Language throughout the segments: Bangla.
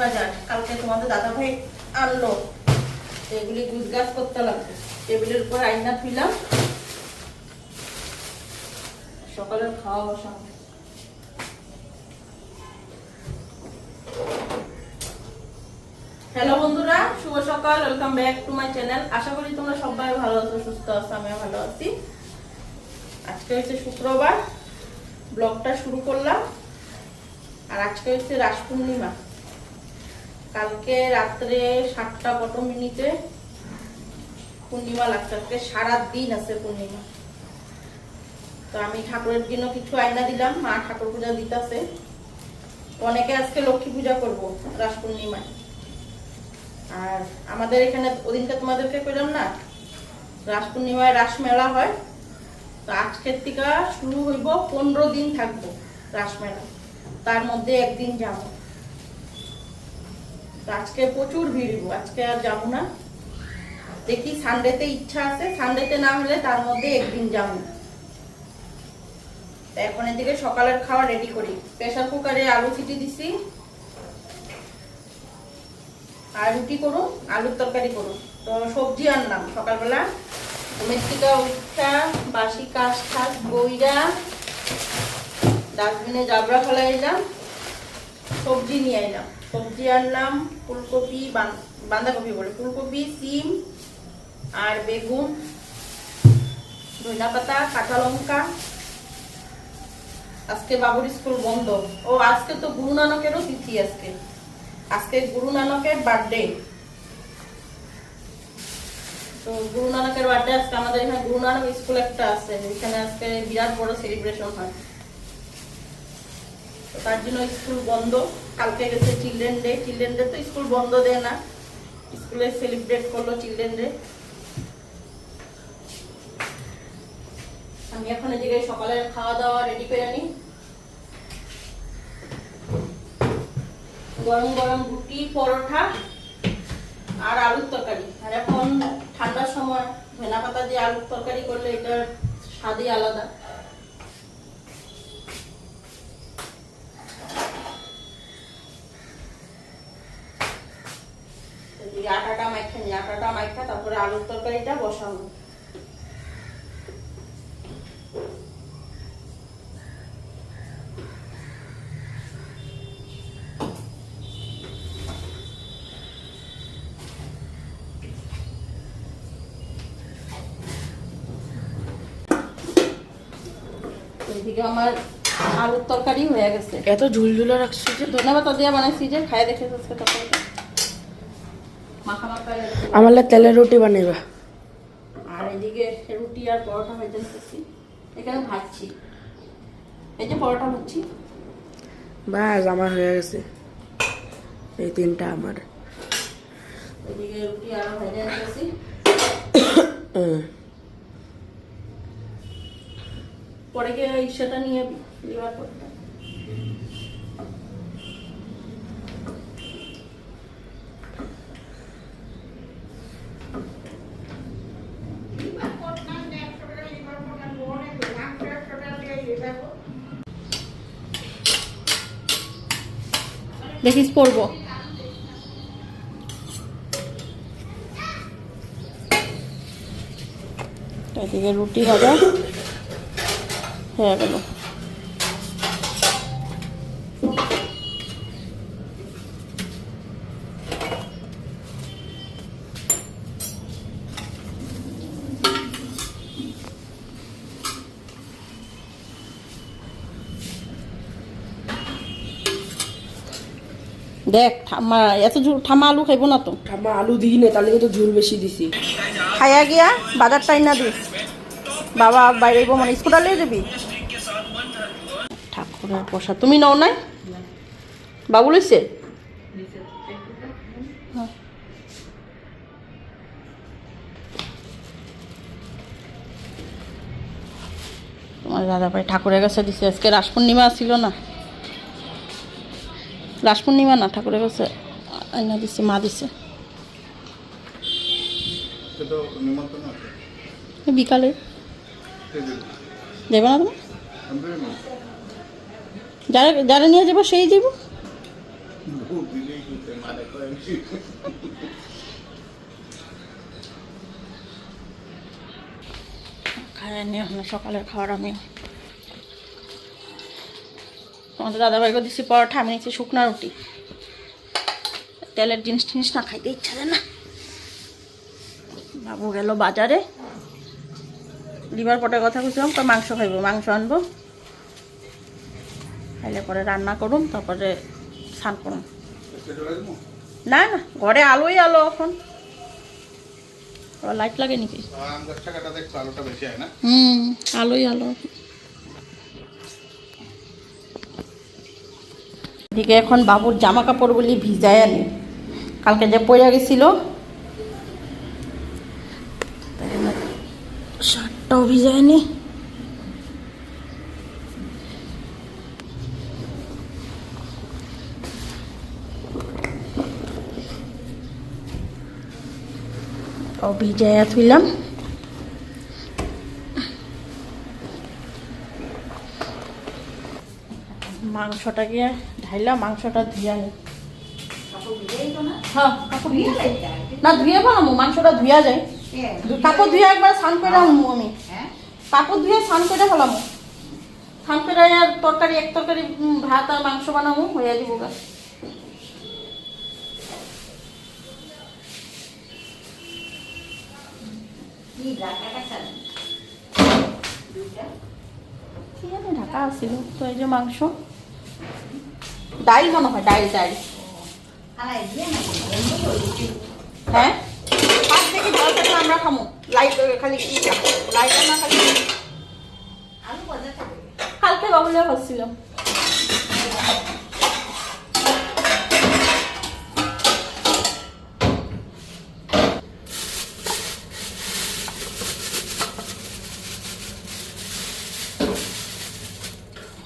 বাজার, কালকে তোমাদের দাদা ভাই আনলো। এগুলি করতে লাগবে। টেবিলের উপর আইনা থুইলাম সকালের খাওয়া হ্যালো বন্ধুরা, শুভ সকাল, welcome back to my channel. আশা করি তোমরা সবাই ভালো আছো, সুস্থ আছো, আমিও ভালো আছি। আজকে হচ্ছে শুক্রবার। ব্লগটা শুরু করলাম। আর আজকে হচ্ছে রাস পূর্ণিমা কালকে রাত্রে সাতটা কত মিনিটে পূর্ণিমা লাগছে। আজকে সারা দিন আছে পূর্ণিমা। তো আমি ঠাকুরের জন্য কিছু আয়না দিলাম, মা ঠাকুর পূজা দিতেছে। অনেকে আজকে লক্ষ্মী পূজা করব রাস পূর্ণিমায় আর আমাদের এখানে ওদিনকে তোমাদেরকে কইলাম না রাস পূর্ণিমায় রাস মেলা হয়। তো আজকের থেকে শুরু হইব, পনেরো দিন থাকব রাস মেলা। তার মধ্যে একদিন যাব। আজকে প্রচুর ভিড় আজকে আর যাব না। দেখি সানডেতে ইচ্ছা আছে সানডেতে না হলে তার মধ্যে একদিন যাব এখন এদিকে সকালের খাওয়া রেডি করি। প্রেসার কুকারে আলু সিটি দিছি। আর রুটি করুন, আলুর তরকারি করুন। তো সবজি আনলাম সকালবেলা। থেকে উঠা বাসি কাশ খাস বইরা ডাস্টবিনে জাবরা ফেলাই এলাম সবজি নিয়ে এলাম সবজি আনলাম, ফুলকপি বাঁধাকপি বলে, ফুলকপি, সিম আর বেগুন ধনিয়া পাতা কাঁচা লঙ্কা। আজকে বাবুর স্কুল বন্ধ। ও, আজকে তো গুরু নানকেরও তিথি আজকে। আজকে গুরু নানকের বার্থডে। তো গুরু নানকের বার্থডে আজকে আমাদের এখানে, গুরু নানক স্কুল একটা আছে এখানে আজকে বিরাট বড় সেলিব্রেশন হয়। তার জন্য স্কুল বন্ধ। কালকে গেছে চিলড্রেন ডে চিলড্রেন ডে তো স্কুল বন্ধ দেয় না। স্কুলে সেলিব্রেট করল চিলড্রেন ডে আমি এখন এদিকে সকালের খাওয়া দাওয়া রেডি করে নিই গরম গরম রুটি, পরোটা আর আলুর তরকারি। আর এখন ঠান্ডার সময় ধনা পাতা দিয়ে আলুর তরকারি করলে এটার স্বাদই আলাদা। আটাটা মাইখা নিই আটাটা মাইখা তারপরে আলুর তরকারিটা বসাবো। এদিকে আমার আলুর তরকারি হয়ে গেছে। এত ঝুলঝুলা রাখছি যে। ধন্যবাদ দিয়ে বানাইছি যে খাই দেখে আজকে তরকারিটা মাখা মাখা এরকম। আমার লা তেলের রুটি বানাইবা। আর এদিকে রুটি আর পরোটা হয়ে যাচ্ছে এখানে ভাজছি। এই যে পরোটা ভাজছি। বাস আমার হয়ে গেছে। এই তিনটা আমার। এদিকে রুটি আরও ভেজে নিতেছি পরে গিয়ে সেটা নিয়ে লিভার করতে দেখিস পড়ব এদিকে রুটি হবে? হয়ে গেল। দেখ ঠাম্মা এত ঝুল ঠাম্মা আলু খাইব না তো। ঠাম্মা আলু দিই না তাহলে তো ঝুল বেশি দিছি। খাইয়া গিয়া বাজার টাইম না দিস। বাবা বাইরে মানে স্কুটার লিয়ে যাবি? ঠাকুরের পয়সা তুমি নাও নাই? বাবু লইছে। তোমার দাদা ভাই ঠাকুরের কাছে দিছে। আজকে রাস পূর্ণিমা ছিল না। রাস পূর্ণিমা না ঠাকুরের কাছে আইনা দিছে মা দিছে বিকালে দেবে? না তুমি। যারা যারা নিয়ে যাব সেই যাব। খায় নিয়ে সকালের খাবার আমি তোমাদের দাদাভাইকে দিচ্ছি পরোটা আমি নিচ্ছি শুকনা রুটি। তেলের জিনিস টিনিস না খাইতে ইচ্ছা যায় না। বাবু গেল বাজারে। লিভার পটের কথা বলছিলাম তো মাংস খাইবো? মাংস আনব। খাইলে পরে রান্না করুন তারপরে স্নান করুন না না ঘরে আলোই আলো এখন। লাইট লাগে নাকি? হুম আলোই আলো। এদিকে এখন বাবুর জামা কাপড়গুলি ভিজায় আনি। কালকে যে পড়ে গেছিল শার্টটাও ভিজায় নি ভিজাইয়া থুইলাম মাংসটাকে ঢাইলা মাংসটা ধুইয়া নি। হ্যাঁ না ধুয়ে ফেলামো মাংসটা ধুয়া যায়। কাপড় ধুয়ে একবার স্নান করে আনব আমি। কাপড় ধুয়ে স্নান করে ফেলামো। স্নান করে আর তরকারি এক তরকারি ভাত আর মাংস বানাবো হয়ে দিব গা। ঠিক আছে ঢাকা আসছিল তো এই যে মাংস। ডাইল মনে হয়, ডাইল ডাইল। হ্যাঁ? ভাত দেখি ভালো থাকলে আমরা খামো। লাইট খালি লাইট না খালি কালকে বাবুলে হচ্ছিল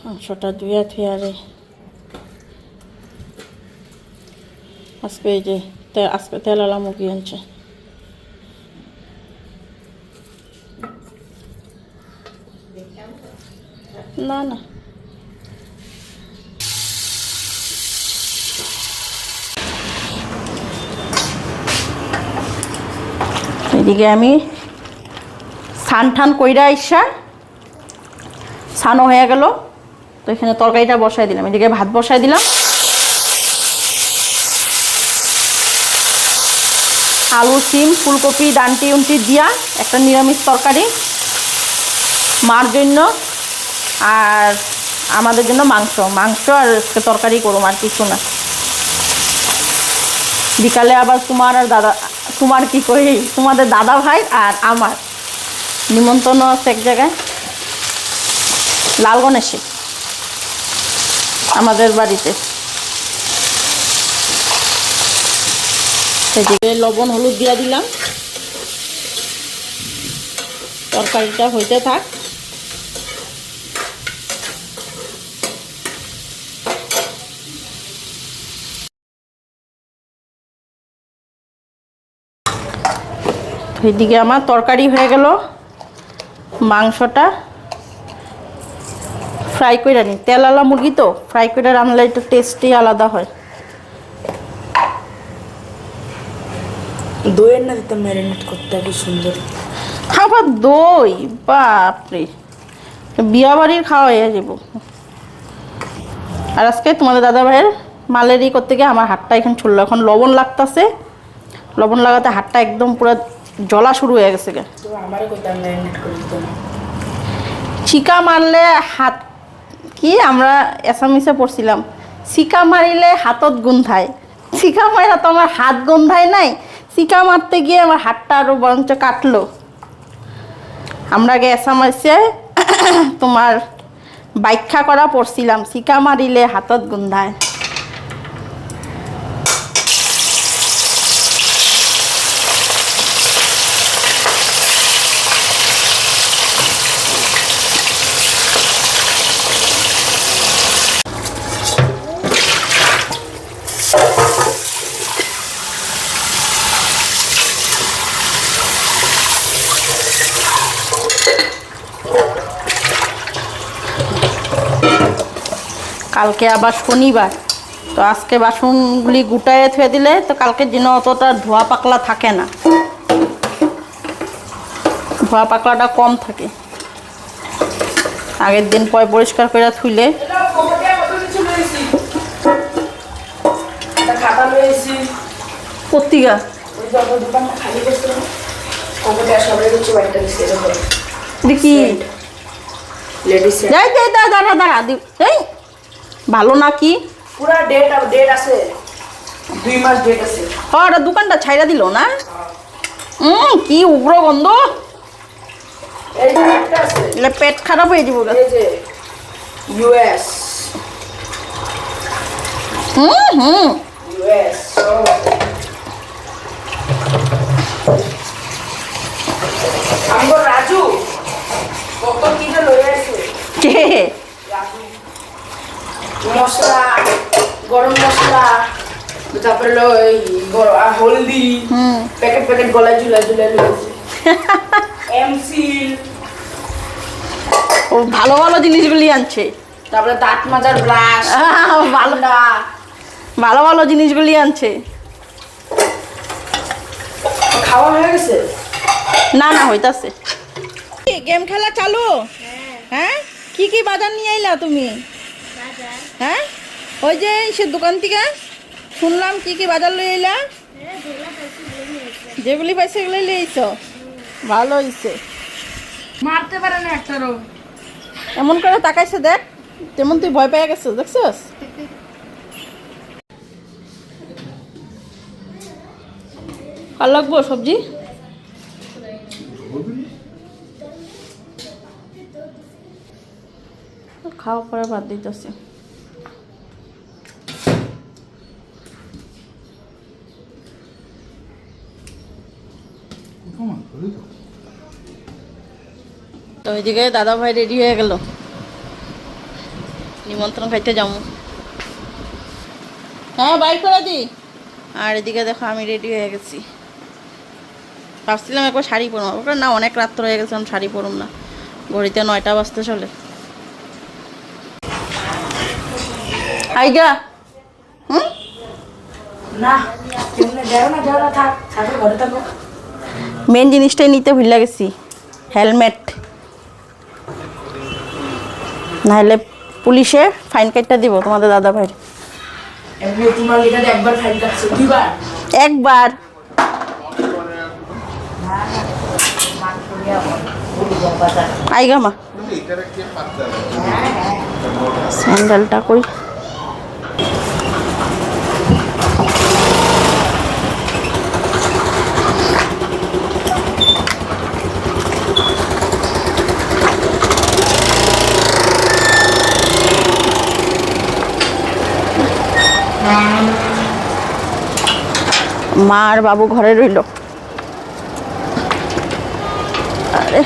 মাংসটা ধুয়ে থুয়ে রে আজকে এই যে আজকে তেলালা মুরগি আনছে না না এদিকে আমি সান ঠান কইরা আইসা ছানো হয়ে গেল। তো এখানে তরকারিটা বসাই দিলাম। এদিকে ভাত বসাই দিলাম। আলু, সিম, ফুলকপি, ডান্টি উন্টি দিয়া একটা নিরামিষ তরকারি। মার জন্য আর আমাদের জন্য মাংস। মাংস আর তরকারি করুম, আর কিছু না। বিকালে আবার তোমার আর দাদা, তোমার কি কই তোমাদের দাদা ভাই আর আমার। নিমন্ত্রণ আছে এক জায়গায়। লাল গণেশে আমাদের বাড়িতে। লবণ, হলুদ দিয়ে দিলাম। তরকারিটা হইতে থাক। এদিকে আমার তরকারি হয়ে গেল। মাংসটা ফ্রাই করে নিই তেলালা মুরগি তো ফ্রাই করে রান্নলে একটু টেস্টই আলাদা হয়। দইয়ের না দিতে ম্যারিনেট করতে কি সুন্দর। আবার দই বাপরে। বিয়া বাড়ির খাওয়া হয়ে যাব। আর আজকে তোমাদের দাদা ভাইয়ের মালেরই করতে গিয়ে আমার হাতটা এখানে ছুটলো এখন লবণ লাগতাছে। লবণ লাগাতে হাতটা একদম পুরো জ্বলা শুরু হয়ে গেছে চিকা মারলে হাত কি? আমরা এসামিসে পড়ছিলাম। চিকা মারিলে হাতত গুন্ধায়। চিকা মারা তো আমার হাত গন্ধায় নাই। চিকা মারতে গিয়ে আমার হাতটা আরও বরঞ্চ কাটলো। আমরা আগে এসামিসে তোমার ব্যাখ্যা করা পড়ছিলাম চিকা মারিলে হাতত গোন্ধায়। কালকে আবার শনিবার। তো আজকে বাসনগুলি গুটায় থুয়ে দিলে তো কালকের দিনে অতটা ধোয়া পাকলা থাকে না। ধোয়া পাকলাটা কম থাকে। আগের দিন পয় পরিষ্কার করে থুইলে। পত্রিকা দেখি। যাই যাই দাঁড়া দাঁড়া এই ভালো না কি পুরা ডেট ডেট আছে। দুই মাস ডেট আছে। ও ওটা দোকানটা ছাইরা দিল না? হুম কি উগ্র গন্ধ। এলে পেট খারাপ হয়ে যাব ইউএস হুম হুম। ইউএস রাজু কত লয়ে আছে কে রাজু মশলা গরম মশলা তারপরে হলো এই গর- হলদি হুম। প্যাকেট প্যাকেট গলায় ঝুলা ঝুলা এমসিল ও ভালো ভালো জিনিসগুলি আনছে। তারপরে দাঁত মাজার ব্রাশ ভালো। ভালো ভালো জিনিসগুলি আনছে। খাওয়া হয়ে গেছে? না না হইতাছে। গেম খেলা চালু? হ্যাঁ? কি কি বাজার নিয়ে আইলা তুমি? হ্যাঁ? ওই যে সে দোকান থেকে শুনলাম কি কি বাজার লই আইলা যেগুলি পাইছে সেগুলি লিয়ে আইছ ভালো হইছে। মারতে পারে না একটারও এমন করে তাকাইছে দেখ তেমন তুই ভয় পেয়ে গেছিস দেখছিস? আর লাগবো সবজি? খাওয়া পরে ভাত দিতেছি। তো। ওইদিকে দাদা ভাই রেডি হয়ে গেল। নিমন্ত্রণ খাইতে যাব হ্যাঁ বাইর করে দি। আর এদিকে দেখো আমি রেডি হয়ে গেছি। ভাবছিলাম একবার শাড়ি পরবো ওটা না অনেক রাত্র হয়ে গেছে আমি শাড়ি পরুম না। ঘড়িতে নয়টা বাজতে চলে। আইগা। হুম? না মেন জিনিসটাই নিতে ভুলে গেছি হেলমেট নাহলে পুলিশে ফাইন কাটটা দিব তোমাদের দাদা ভাই এমনি তোমার লিটারে একবার আইগা মা। স্যান্ডেলটা কই? মা বাবু ঘরে রইল। আরে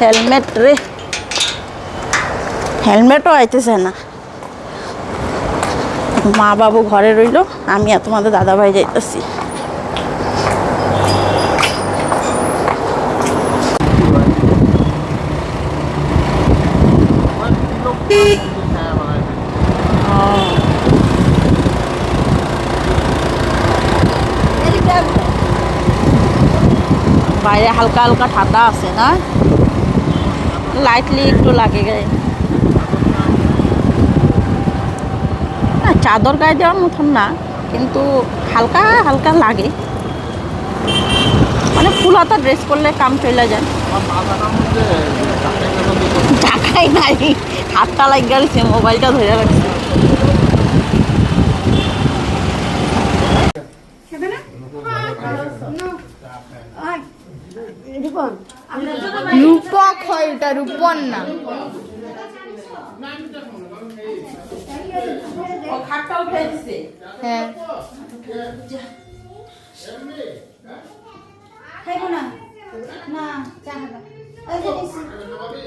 হেলমেট রে। হেলমেটও আইতেছে না। মা বাবু ঘরে রইল, আমি আর তোমাদের দাদা ভাই যাইতেছি। বাইরে হালকা হালকা ঠান্ডা আছে না? লাইটলি একটু লাগে গায়ে। না, চাদর গায়ে দেওয়ার মতন না, কিন্তু হালকা হালকা লাগে। মানে ফুল হাতা ড্রেস করলে কাম চলে যায়। টাকাই নাই, হাতটা লাগে গেছে মোবাইলটা ধরে রাখছে। রূপক হয় ওটা, রূপন না। খাটটা উঠে দিছে। হ্যাঁ।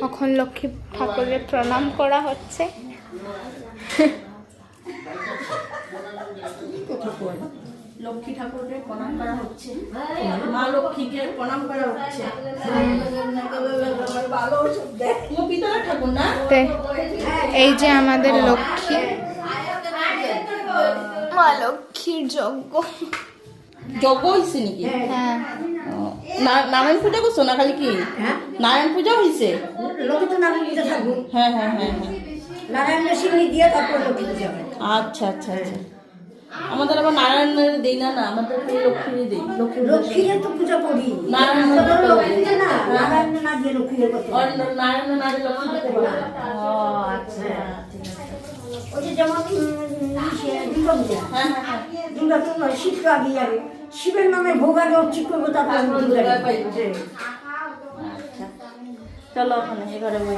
এখন লক্ষ্মী ঠাকুরের প্রণাম করা হচ্ছে। লক্ষ্মী ঠাকুরকে প্রণাম করা হচ্ছে? মা লক্ষ্মীকে প্রণাম করা হচ্ছে। না এই যে আমাদের লক্ষ্মী। মা লক্ষ্মীর যজ্ঞ। যজ্ঞ হয়েছে নাকি? হ্যাঁ। নারায়ণ পূজা করছ না খালি কি? নারায়ণ পূজা হয়েছে তো নারায়ণ পূজা থাকব। হ্যাঁ হ্যাঁ হ্যাঁ হ্যাঁ। নারায়ণের দিয়ে তারপর লক্ষ্মী পূজা আচ্ছা আচ্ছা আচ্ছা। আমাদের আবার নারায়ণের দেই না না আমাদের এই লক্ষ্মীরই দেই। লক্ষ্মী লক্ষ্মীরে তো পূজা করি। লক্ষ্মী পূজা না নারায়ণ না দিয়ে লক্ষ্মীরে করতে হয়। নারায়ণ নারী লক্ষ্মী দিতে পারে ও আচ্ছা। ওই যে যেমন দুর্গা পূজা হ্যাঁ। হ্যাঁ হ্যাঁ দুর্গা আগে শিবের নামে ভোগ আগে করব তারপর। আচ্ছা। চলো ওখানে এবারে বই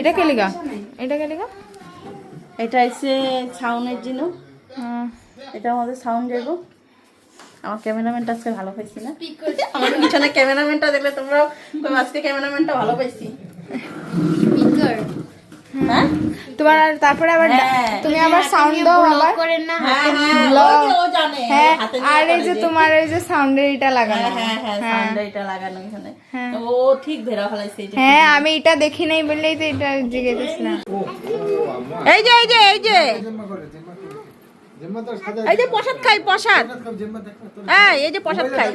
এটা কে লিগা? এটা কে লিগা? এটা হচ্ছে সাউন্ডের জন্য এটা আমাদের সাউন্ড যাইব আমার ক্যামেরাম্যানটা আজকে ভালো পাইছি না। আমার পিছনে ক্যামেরাম্যানটা দেখলে তোমরাও আজকে ক্যামেরাম্যানটা ভালো পাইছি। হ্যাঁ? তোমার আর তারপরে আবার হ্যাঁ। তুমি আবার সাউন্ড দাও আবার। হ্যাঁ হ্যাঁ হ্যাঁ আর এই যে। তোমার এই যে সাউন্ডের এটা লাগানো। হ্যাঁ হ্যাঁ হ্যাঁ। এটা লাগানো এখানে। হ্যাঁ। ও ঠিক ধরা ফেলাইছে এই যে হ্যাঁ আমি এটা দেখি নাই বললেই তো এটা জিজ্ঞেসছিলাম এই যে এই যে এই যে। এই যে প্রসাদ খাই প্রসাদ। হ্যাঁ এই যে প্রসাদ খাই।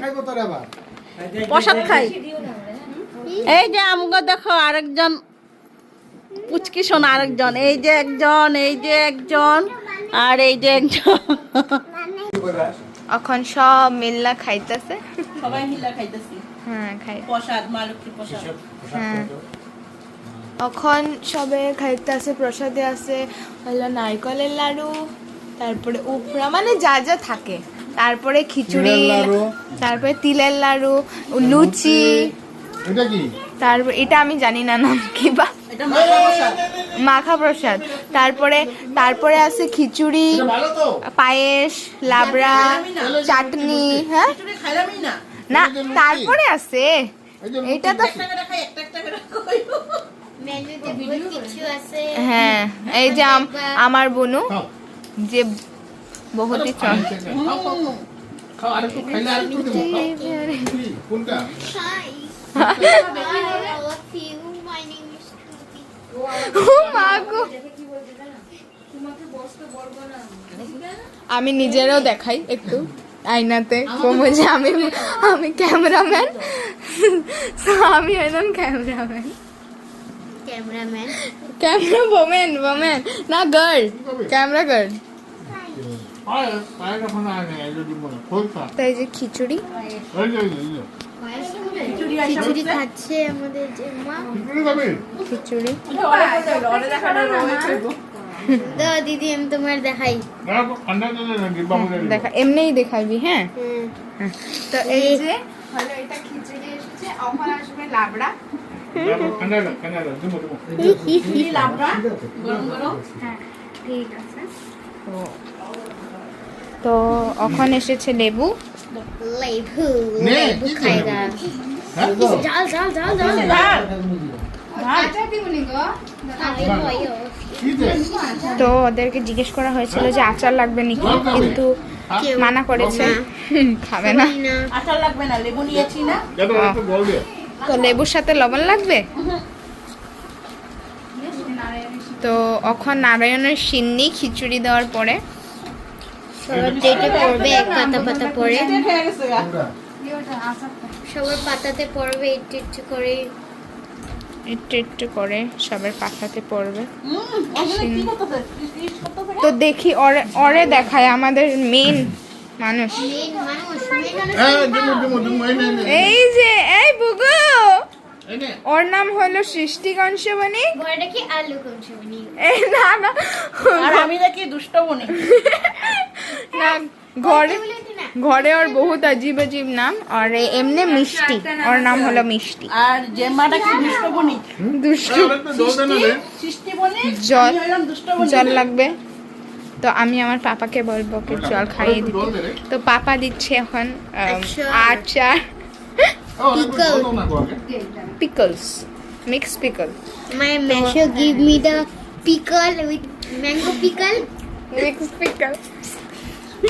প্রসাদ খাই। এই যে আমগো দেখো আরেকজন পুচকি শোনা আরেকজন এই যে একজন এই যে একজন আর এই যে একজন। এখন সব মিল্লা খাইতেছে। সবাই মিলে খাইতেছি। হ্যাঁ খাই। প্রসাদ মা লক্ষ্মীর প্রসাদ। হ্যাঁ। এখন সবে খাইতে আছে প্রসাদে আছে হলো নারকলের লাড়ু তারপরে উপরা মানে যা যা থাকে। তারপরে খিচুড়ি তারপরে তিলের লাড়ু লুচি এটা কি? তারপর এটা আমি জানি না নাম কি বা। এটা মাখা প্রসাদ। তারপরে তারপরে আছে খিচুড়ি পায়েস লাবড়া চাটনি হ্যাঁ? না। না তারপরে আছে। এটা তো একটা করে খাই একটা একটা করে খাই। মেনুতে বহুত কিছু আছে। হ্যাঁ এই যে আম- আমার বনু যে বহুতই চল। কোনটা? Hi. I love you. My name is Trudy. ও মা আমি নিজেরও দেখাই একটু আয়নাতে কমে যে আমি আমি ক্যামেরাম্যান আমি একদম ক্যামেরাম্যান. ক্যামেরা ওমেন ওমেন না গার্ল ক্যামেরা গার্ল আয়, পায়ের ওখানে আয় না, এই যে দিব না, খোল খা। তো এই যে খিচুড়ি এই যে, এই যে, এই যে। খিচুড়ি খাচ্ছে আমাদের যে মা খিচুড়ি? দিদি আমি তোমার দেখাই। দেখা এমনিই দেখাবি হ্যাঁ হ্যাঁ তো এই যে হলো এটা খিচুড়ি এসেছে আসবে লাবড়া ঠিক আছে তো তো এখন এসেছে লেবু লেবু নে, লেবু খাইগা তো ওদেরকে জিজ্ঞেস করা হয়েছিল যে আচার লাগবে নাকি? কিন্তু মানা করেছে। খাবে না। আচার লাগবে না লেবু নিয়েছি না। তো লেবুর সাথে লবণ লাগবে? তো এখন নারায়ণের সিন্নি খিচুড়ি দেওয়ার পরে সবার ডেটে পড়বে এক পাতা পাতা গা। সবার পাতাতে পড়বে একটু একটু করে একটু একটু করে সবের পাখাতে পড়বে? তো দেখি ওরে ওরে দেখায় আমাদের মেন মানুষ। মেন মেন হ্যাঁ, এই যে এই বুগু! ওর নাম হলো সৃষ্টি কংসবনী ঘরে কি আলু এই না না। আর আমি দেখি দুষ্ট বনি না ঘরে ঘরে ওর বহুত অজীব অজীব নাম আর এ- এমনি মিষ্টি। ওর নাম হলো মিষ্টি। আর জেম্মাটা কি দুষ্ট বনি দুষ্টু দে। সৃষ্টি বনি জল জল লাগবে। তো আমি আমার পাপাকে বলব ওকে জল খাইয়ে দিতে। তো পাপা দিচ্ছে এখন আচার। আচার। Pickles mix pickle. My masher give me the pickle with mango pickle. Mix pickle.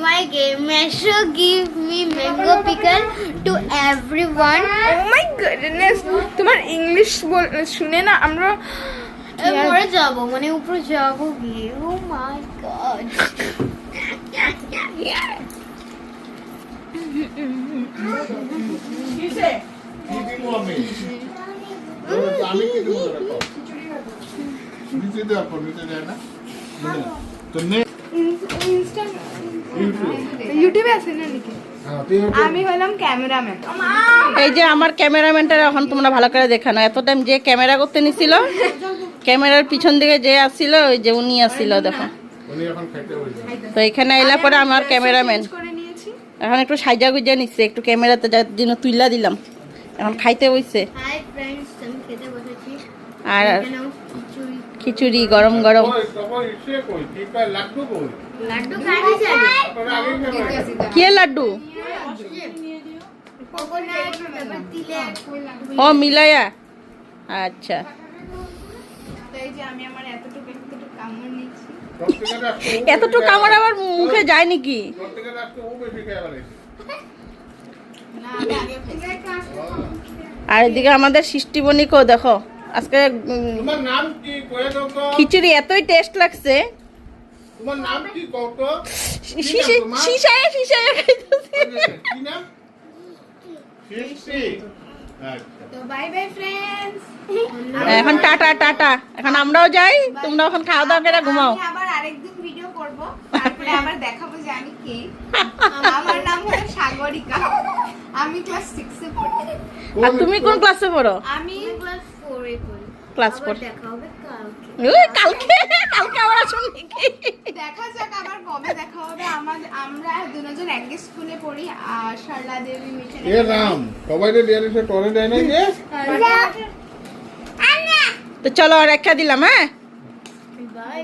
My game Mesho give me mango pickle to everyone. Oh my goodness তোমার ইংলিশ বল শুনে না আমরা আমি মরে যাব মানে উপরে যাব গিয়ে ও মাই গড আমি কি দিব দেখো নিচে দেওয়ার পর নিচে দেয় না। তো নে ইউটিউব। ইউটিউবে আছে না নাকি? হ্যাঁ তুই ইউটিউব। আমি হলাম ক্যামেরাম্যান। এই যে আমার ক্যামেরাম্যানটা এখন তোমরা ভালো করে দেখানো এত টাইম যে ক্যামেরা করতে নিছিল ক্যামেরার পিছন দিকে যে আসছিল ওই যে উনি আসছিল দেখো। উনি এখন খাইতে হইছে তো এখানে এলা পরে আমার ক্যামেরাম্যান। এখন একটু গুজা নিচ্ছে একটু ক্যামেরাতে যার জন্য তুইলা দিলাম। এখন খাইতে বইছে। আর খিচুড়ি গরম গরম। কি লাড্ডু? ও মিলাইয়া আচ্ছা। এতটুকু কামড় আমার আবার মুখে যায় নাকি? আর এদিকে আমাদের সৃষ্টিবণিকেও দেখো। আজকে তোমার নাম কি কয়ে দাও খিচুড়ি এতই টেস্ট লাগছে। তোমার নাম কি কও তো শিশায় শিশায় কি নাম? সৃষ্টি আচ্ছা। তো বাই বাই ফ্রেন্ডস এখন টাটা টাটা। এখন আমরাও যাই তোমরা এখন খাওয়া দাওয়া করে ঘুমাও। আমি আবার আরেকদিন ভিডিও করব তারপরে আবার দেখাবো যে আমি কে। আমার নাম হলো সাগরিকা। আমি ক্লাস 6 এ পড়ি। আর তুমি কোন ক্লাসে পড়ো? আমি ক্লাস 4 এ ক্লাস দেখা হবে কালকে। ওই কালকে? কালকে আবার আসুন নাকি? দেখা যাক আবার কবে দেখা হবে। আমাদের আমরা দুজন একই স্কুলে পড়ি আর শারলা দেবী মিশন এ রাম সবাই সে টরে দেয় না যে? তো চলো আর একটা দিলাম হ্যাঁ?